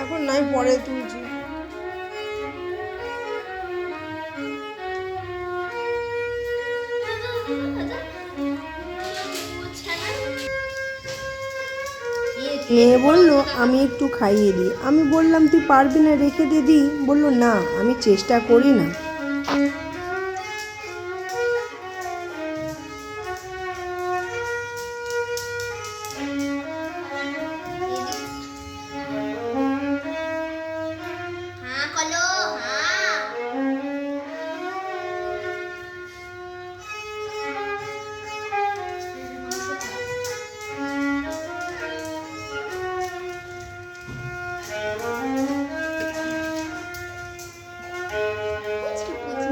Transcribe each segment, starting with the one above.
এখন নয় পরে তুলছি। মেয়ে বলল, আমি একটু খাইয়ে দিই। আমি বললাম, তুই পারবি না রেখে দিদি বলল, না, আমি চেষ্টা করি না।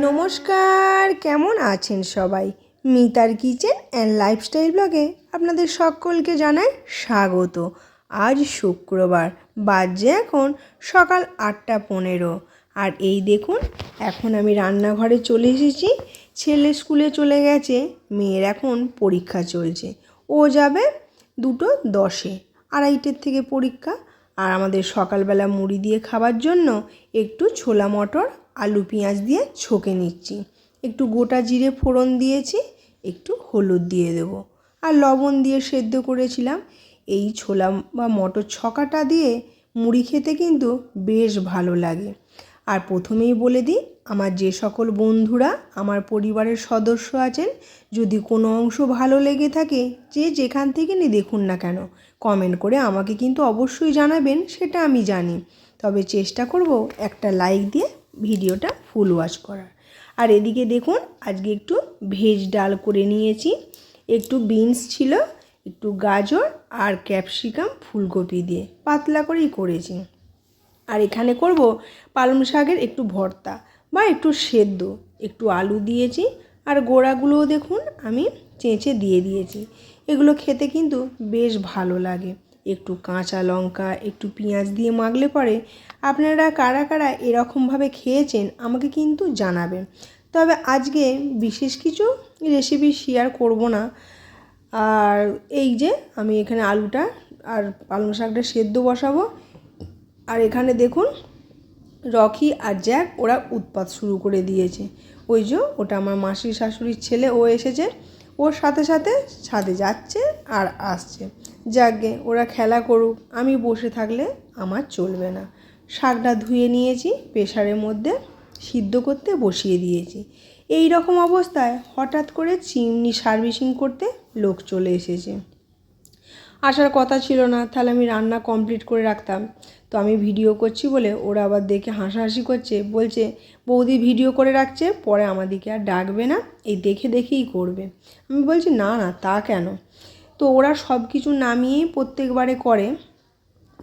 নমস্কার, কেমন আছেন সবাই? মিতার কিচেন অ্যান্ড লাইফস্টাইল ব্লগে আপনাদের সকলকে জানাই স্বাগত। আজ শুক্রবার, বাজে এখন সকাল আটটা পনেরো। আর এই দেখুন, এখন আমি রান্নাঘরে চলে এসেছি। ছেলে স্কুলে চলে গেছে, মেয়ের এখন পরীক্ষা চলছে। ও যাবে দুটো দশে, আড়াইটের থেকে পরীক্ষা। আর আমাদের সকালবেলা মুড়ি দিয়ে খাবার জন্য একটু ছোলা মটর আলু পেঁয়াজ দিয়ে ছকে নিচ্ছি। একটু গোটা জিরে ফোড়ন দিয়েছি, একটু হলুদ দিয়ে দেবো। আর লবণ দিয়ে সেদ্ধ করেছিলাম। এই ছোলা বা মটর ছকাটা দিয়ে মুড়ি খেতে কিন্তু বেশ ভালো লাগে। আর প্রথমেই বলে দিই, আমার যে সকল বন্ধুরা, আমার পরিবারের সদস্য আছেন, যদি কোনো অংশ ভালো লেগে থাকে, যে যেখান থেকে নি দেখুন না কেন, কমেন্ট করে আমাকে কিন্তু অবশ্যই জানাবেন, সেটা আমি জানি। তবে চেষ্টা করব একটা লাইক দিয়ে ভিডিওটা ফুল ওয়াচ করার। আর এদিকে দেখুন, আজকে একটু ভেজ ডাল করে নিয়েছি। একটু বিনস ছিল, একটু গাজর আর ক্যাপসিকাম ফুলকপি দিয়ে। পাতলা করেই করেছি। আর এখানে করব পালং শাকের একটু ভর্তা বা একটু সেদ্ধ। একটু আলু দিয়েছি আর গোড়াগুলোও দেখুন, আমি চেঁচে দিয়ে দিয়েছি। এগুলো খেতে কিন্তু বেশ ভালো লাগে। একটু কাঁচা লঙ্কা, একটু পেঁয়াজ দিয়ে মাখলে পরে আপনারা কারা কারা এরকমভাবে খেয়েছেন আমাকে কিন্তু জানাবেন। তবে আজকে বিশেষ কিছু রেসিপি শেয়ার করব না। আর এই যে আমি এখানে আলুটা আর পালং শাকটা সেদ্ধ বসাবো। আর এখানে দেখুন, রকি আর জ্যাক ওরা উৎপাত শুরু করে দিয়েছে। ওই যে ওটা আমার মাসির শাশুড়ির ছেলে, ও এসেছে। ওর সাথে সাথে ছাদে যাচ্ছে আর আসছে। যাকগে, ওরা খেলা করুক। আমি বসে থাকলে আমার চলবে না। শাকটা ধুয়ে নিয়েছি প্রেশারের মধ্যে সিদ্ধ করতে বসিয়ে দিয়েছি। এই রকম অবস্থায় হঠাৎ করে চিমনি সার্ভিসিং করতে লোক চলে এসেছে। আসার কথা ছিল না, তাহলে আমি রান্না কমপ্লিট করে রাখতাম। তো আমি ভিডিও করছি বলে ওরা আবার দেখে হাসাহাসি করছে, বলছে, বৌদি ভিডিও করে রাখছে, পরে আমাদেরকে আর ডাকবে না, এই দেখে দেখেই করবে। আমি বলছি, না না, তা কেন? তো ওরা সব কিছু নামিয়েই প্রত্যেকবারে করে।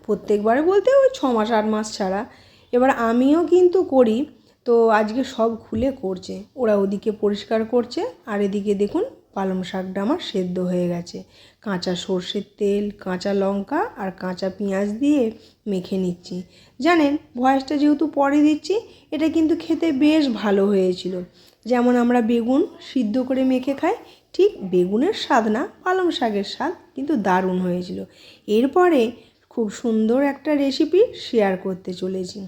প্রত্যেকবারে বলতে ওই ছ মাস আট মাস ছাড়া। এবার আমিও কিন্তু করি। তো আজকে সব খুলে করছে। ওরা ওদিকে পরিষ্কার করছে। আর এদিকে দেখুন, পালং শাকটা আমার সেদ্ধ হয়ে গেছে। কাঁচা সর্ষের তেল, কাঁচা লঙ্কা আর কাঁচা পেঁয়াজ দিয়ে মেখে নিচ্ছি। জানেন, ভয়েসটা যেহেতু পরে দিচ্ছি, এটা কিন্তু খেতে বেশ ভালো হয়েছিল। যেমন আমরা বেগুন সিদ্ধ করে মেখে খাই ঠিক বেগুনের স্বাদ না, পালং শাকের স্বাদ কিন্তু দারুণ হয়েছিল। এরপরে খুব সুন্দর একটা রেসিপি শেয়ার করতে চলেছি।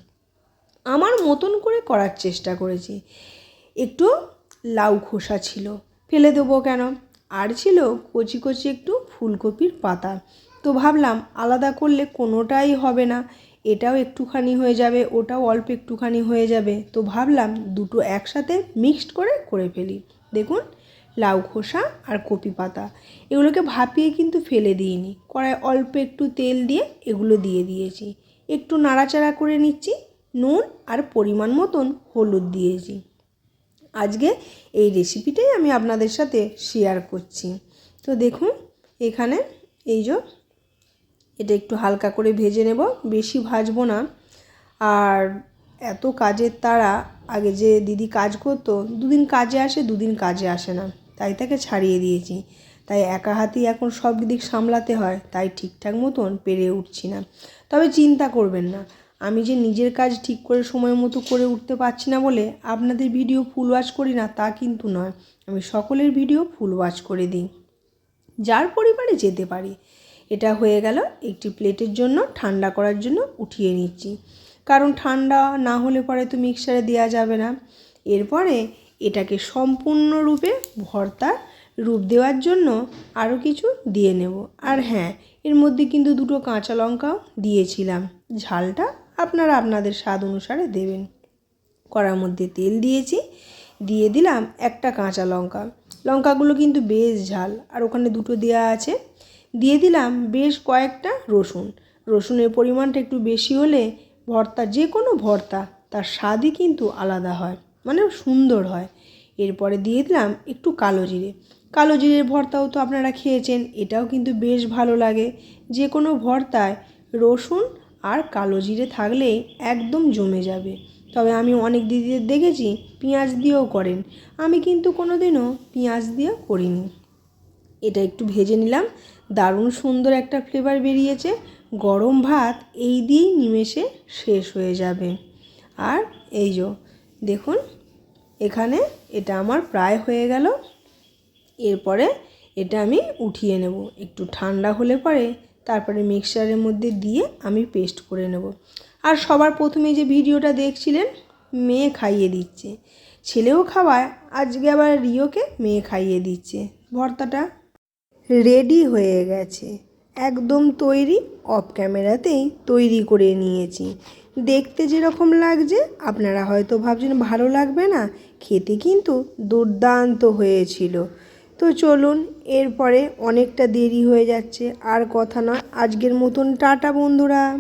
আমার মতন করে করার চেষ্টা করেছি। একটু লাউ খোসা ছিল, ফেলে দেবো কেন? আর ছিল কচি কচি একটু ফুলকপির পাতা। তো ভাবলাম আলাদা করলে কোনোটাই হবে না, এটাও একটুখানি হয়ে যাবে, ওটাও অল্প একটুখানি হয়ে যাবে। তো ভাবলাম দুটো একসাথে মিক্সড করে করে ফেলি। দেখুন লাউ খোসা আর কপি পাতা। এগুলোকে ভাপিয়ে কিন্তু ফেলে দিইনি। কড়ায় অল্প একটু তেল দিয়ে এগুলো দিয়ে দিয়েছি। একটু নাড়াচাড়া করে নিচ্ছি। নুন আর পরিমাণ মতন হলুদ দিয়েছি। আজকে এই রেসিপিটাই আমি আপনাদের সাথে শেয়ার করছি। তো দেখুন, এখানে এই যে এটা একটু হালকা করে ভেজে নেব। বেশি ভাজবো না। আর এত কাজের তারা আগে যে দিদি কাজ করতো, দুদিন কাজে আসে, দুদিন কাজে আসে না। তাই তাকে ছাড়িয়ে দিয়েছি। তাই একা হাতেই এখন সব দিক সামলাতে হয়, তাই ঠিকঠাক মতন পেরে উঠছি না। তবে চিন্তা করবেন না, আমি যে নিজের কাজ ঠিক করে সময় মতো করে উঠতে পারছি না বলে আপনাদের ভিডিও ফুল ওয়াচ করি না, তা কিন্তু নয়। আমি সকলের ভিডিও ফুল ওয়াচ করে দিই। যার পরিবারে যেতে পারি। এটা হয়ে গেল একটি প্লেটের জন্য ঠান্ডা করার জন্য উঠিয়ে নিচ্ছি। কারণ ঠান্ডা না হলে পরে তো মিক্সারে দেওয়া যাবে না। এরপরে এটাকে সম্পূর্ণরূপে ভর্তা রূপ দেওয়ার জন্য আরও কিছু দিয়ে নেব। আর হ্যাঁ এর মধ্যে কিন্তু দুটো কাঁচা লঙ্কাও দিয়েছিলাম। ঝালটা আপনারা আপনাদের স্বাদ অনুসারে দেবেন। কড়ার মধ্যে তেল দিয়েছি, দিয়ে দিলাম একটা কাঁচা লঙ্কা। লঙ্কাগুলো কিন্তু বেশ ঝাল, আর ওখানে দুটো দেওয়া আছে। দিয়ে দিলাম বেশ কয়েকটা রসুন। রসুনের পরিমাণটা একটু বেশি হলে ভর্তা, যে কোনো ভর্তা, তার স্বাদই কিন্তু আলাদা হয়। মানে সুন্দর হয়। এরপরে দিয়ে দিলাম একটু কালো জিরে। কালো জিরের ভর্তাও তো আপনারা খেয়েছেন, এটাও কিন্তু বেশ ভালো লাগে। যে কোনো ভর্তায় রসুন আর কালো জিরে থাকলে একদম জমে যাবে। তবে আমি অনেক দিদিদের দেখেছি পেঁয়াজ দিয়েও করেন। আমি কিন্তু কোনো দিনও পেঁয়াজ দিয়েও করিনি। এটা একটু ভেজে নিলাম। দারুণ সুন্দর একটা ফ্লেভার বেরিয়েছে। গরম ভাত এই দিয়েই নিমেষে শেষ হয়ে যাবে। আর এই যো দেখুন, এখানে এটা আমার প্রায় হয়ে গেল। এরপরে এটা আমি উঠিয়ে নেব। একটু ঠান্ডা হলে পরে তারপরে মিক্সারের মধ্যে দিয়ে আমি পেস্ট করে নেব। আর সবার প্রথমে যে ভিডিওটা দেখছিলেন, মেয়ে খাইয়ে দিচ্ছে। ছেলেও খাওয়ায়, আজকে আবার রিওকে মেয়ে খাইয়ে দিচ্ছে। ভর্তাটা রেডি হয়ে গেছে। একদম তৈরি, অফ ক্যামেরাতেই তৈরি করে নিয়েছি। দেখতে যেরকম লাগছে, আপনারা হয়তো ভাবছেন ভালো লাগবে না। খেতে কিন্তু দুর্দান্ত হয়েছিল। তো চলুন, এরপরে অনেকটা দেরি হয়ে যাচ্ছে, আর কথা নয়। আজকের মতন টাটা বন্ধুরা।